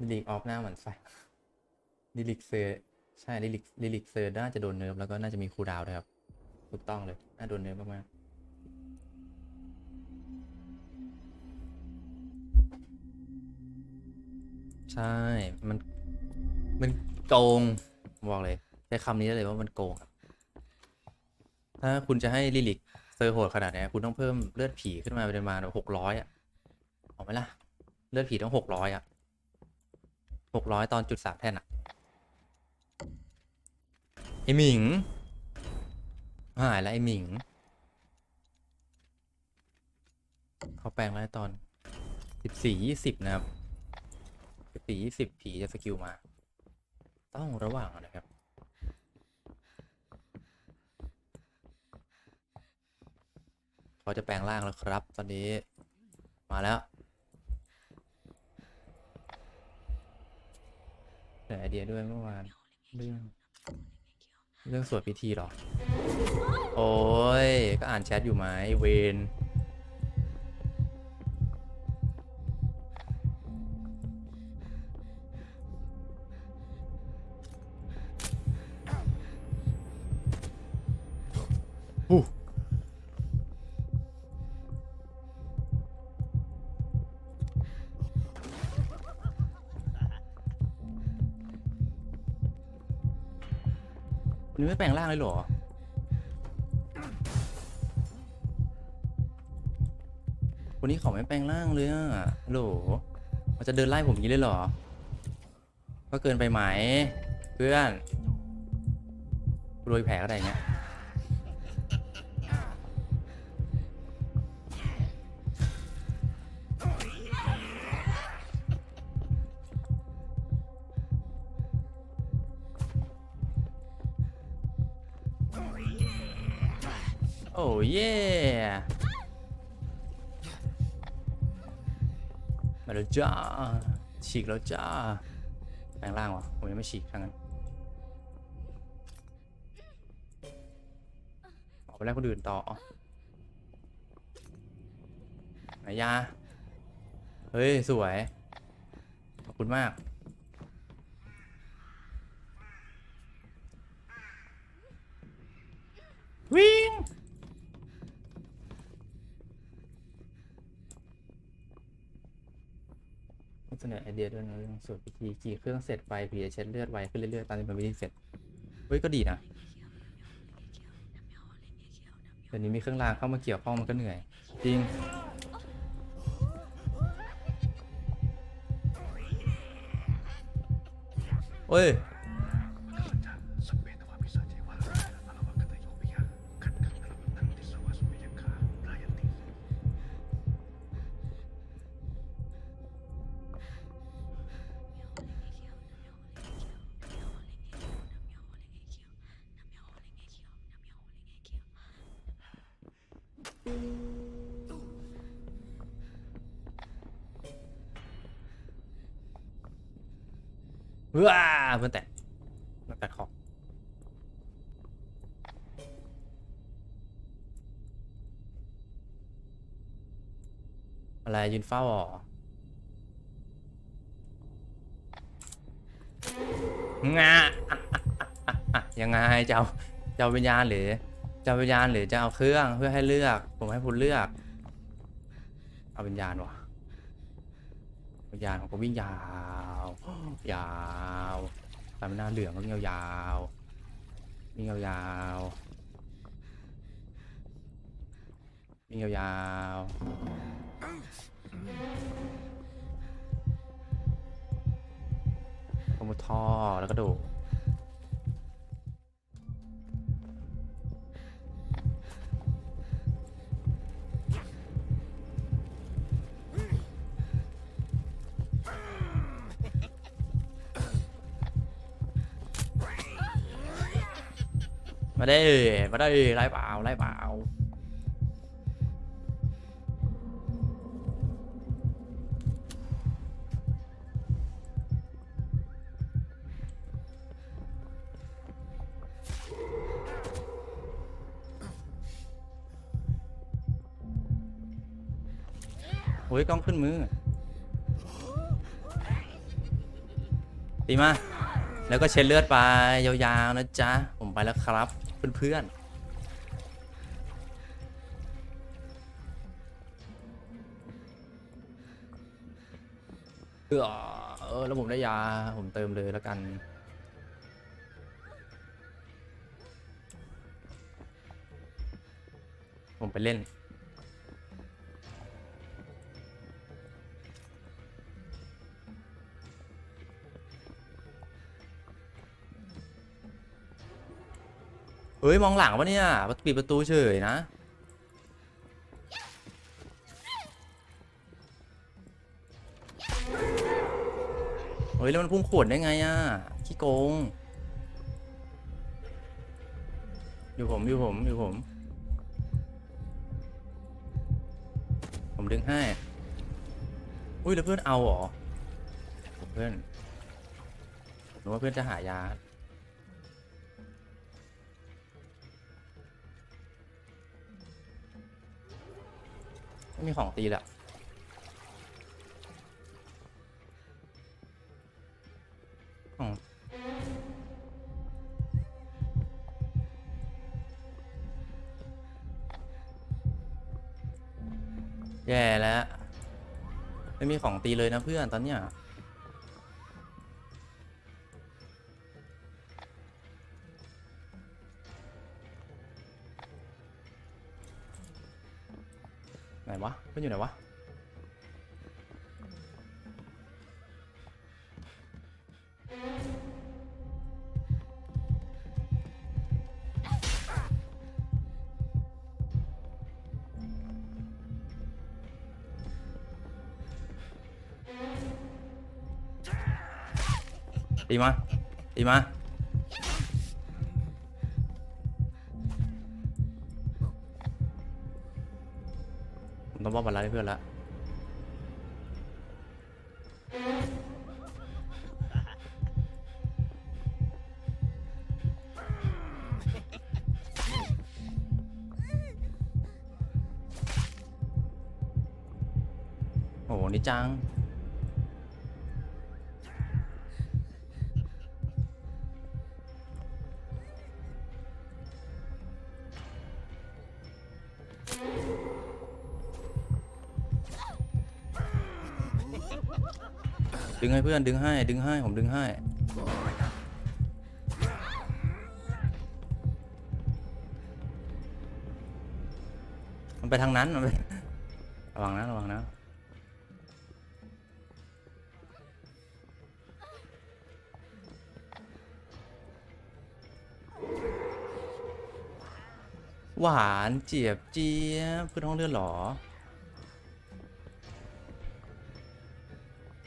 ลิลิกออฟหน้าเหมือนไฟลิลิกเซอร์ใช่ลิลิกลิลิกเซอร์น่าจะโดนเนิร์ฟแล้วก็น่าจะมีคูลดาวน์ด้วยครับ ถูกต้องเลย น่าโดนเนิร์ฟมากๆใช่ มัน มันโกงบอกเลยใช้คำนี้ได้เลยว่ามันโกงครับ ถ้าคุณจะให้ลิลิกเซอร์โหดขนาดนี้คุณต้องเพิ่มเลือดผีขึ้นมาเป็นประมาณหกร้อยอะเอาไหมล่ะ เลือดผีต้องหกร้อยอะ หกร้อยตอนจุดสามแท่นอะไอหมิง หายแล้วไอหมิง เขาแปลงแล้วตอนสิบสี่ยี่สิบนะครับสิบสี่ยี่สิบผีจะสกิลมา ต้องระวังนะครับเขาจะแปลงร่างแล้วครับ ตอนนี้มาแล้วแต่ ไอเดียด้วยเมื่อวาน เรื่อง เรื่องสวดพิธีหรอ โอ้ย ก็อ่านแชทอยู่ไหมเวนอู้ ไม่แปลงร่างเลยเหรอคนนี้เขาไม่แปลงร่างเลยอะโหลมันจะเดินไล่ผมอย่างนี้เลยเหรอ ก็เกินไปไหมเพื่อนรวยแผลก็ได้เงี้ย โอ้เย่มาแล้วจ้าฉีกแล้วจ้าแปลงร่างวะผมยังไม่ฉีกทั้งนั้นออกไปแลกคนอื่นต่อไหนยา เฮ้ย สวย ขอบคุณมาก วิ่ง เสนอไอเดียด้วยนะเรื่องสูตรพิธีกี่เครื่องเสร็จไปผีจะเช็ดเลือดไวขึ้นเรื่อยๆตามที่มันวิธีเสร็จเฮ้ยก็ดีนะเดี๋ยวนี้มีเครื่องรางเข้ามาเกี่ยวข้องมันก็เหนื่อย จริงโอ้ย ว้าเพื่อนแตกมันแตกขอบอะไรยืนเฝ้าเหรองายังไงเจะเจะเอาวิญญาณหรือ จะเอาวิญญาณหรือจะเอาเครื่องเพื่อให้เลือก ผมให้คุณเลือก เอาวิญญาณวะวิญญาณของก็วิ่งยาว ยาวตามหน้าเหลืองก็วิ่งยาวๆวิ่งยาวๆวิ่งยาวๆขมุดท่อแล้วก็โดด มาได้มาได้ไล่เปล่าไล่เปล่าโอ้ยกล้องขึ้นมือตีมา แล้วก็เช็ดเลือดไปยาวๆนะจ๊ะ ผมไปแล้วครับ เพื่อนๆเออเออแล้วผมได้ยา ผมเติมเลยแล้วกันผมไปเล่น เฮ้ยมองหลังปะเนี่ยปิดประตูเฉยนะเฮ้ยแล้วมันพุ่งขวดได้ไงอะขี้โกง อยู่ผมอยู่ผมอยู่ผม ผมดึงให้อุ้ยแล้วเพื่อนเอาเหรอเพื่อนหนูว่าเพื่อนจะหายา ม่มีของตีแหละของแย่แล้วไม่มีของตีเลยนะเพื่อนตอนเนี้ย ไหนวะเพื่อนอยู่ไหนวะ ตีมาตีมา ต้องบอกบรรลัยให้เพื่อนละโอ้โหนี่จัง ให้เพื่อนดึงให้ ดึงให้ผมดึงให้ มันไปทางนั้นมันไประวังนะระวังนะหวานเจี๊ยบเจี๊ยบเพื่อนห้องเลือดหรอ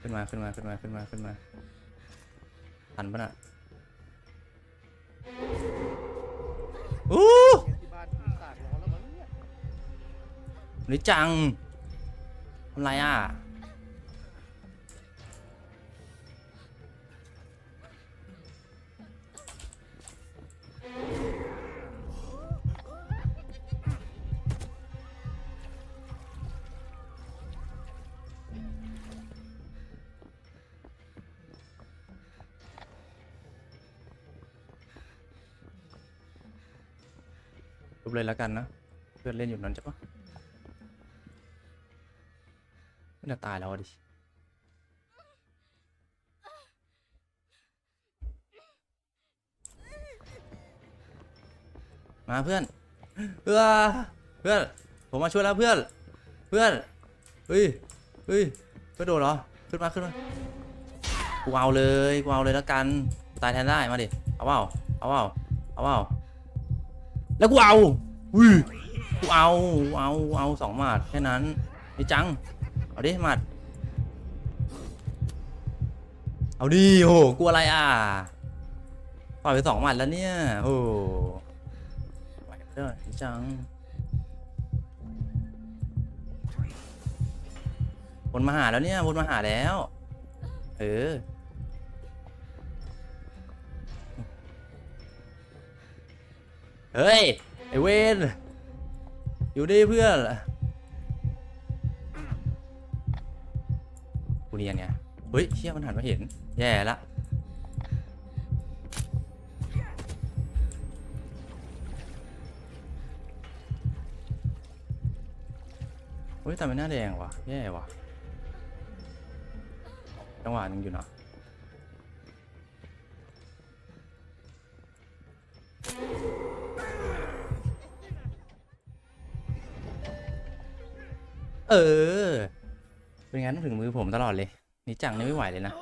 ขึ้นมาขึ้นมาขึ้นมาขึ้นมาขึ้นมาทันปะน่ะอู้ที่บ้านผีสากร้อนแล้วมั้งเนี่ยหรือจังทำไรอะ รูปเลยแล้วกันนะเพื่อนเล่นอยู่นั้นใช่ปะไม่น่าตายแล้วดิมาเพื่อนเพื่อเพื่อนผมมาช่วยแล้วเพื่อน เพื่อนเฮ้ยเฮ้ยเพื่อนโดดเหรอขึ้นมาขึ้นมากูเอาเลยกูเอาเลยแล้วกันตายแทนได้มาดิเอาเปล่าเอาเปล่าเอาเปล่า แล้วกูเอาอุ้ยกูเอาเอาเอาสองหมัดแค่นั้นนี่จัง เอาดิหมัด เอาดิโอ้โหกลัวอะไรอะปล่อยไปสองหมัดแล้วเนี่ยโอ้โหไหวเด้อนี่จังวนมาหาแล้วเนี่ยวนมาหาแล้ว เออ เฮ้ย ไอเวนอยู่ดีเพื่อนกูเนียนเนี่ยเฮ้ยเชี่ยมันหันมาเห็น แย่ละเฮ้ยทำไมหน้าแดงวะแย่วะจังหวะนึงอยู่เนาะ เออ เป็นงต้องถึงมือผมตลอดเลย นี่จังนี่ไม่ไหวเลยนะ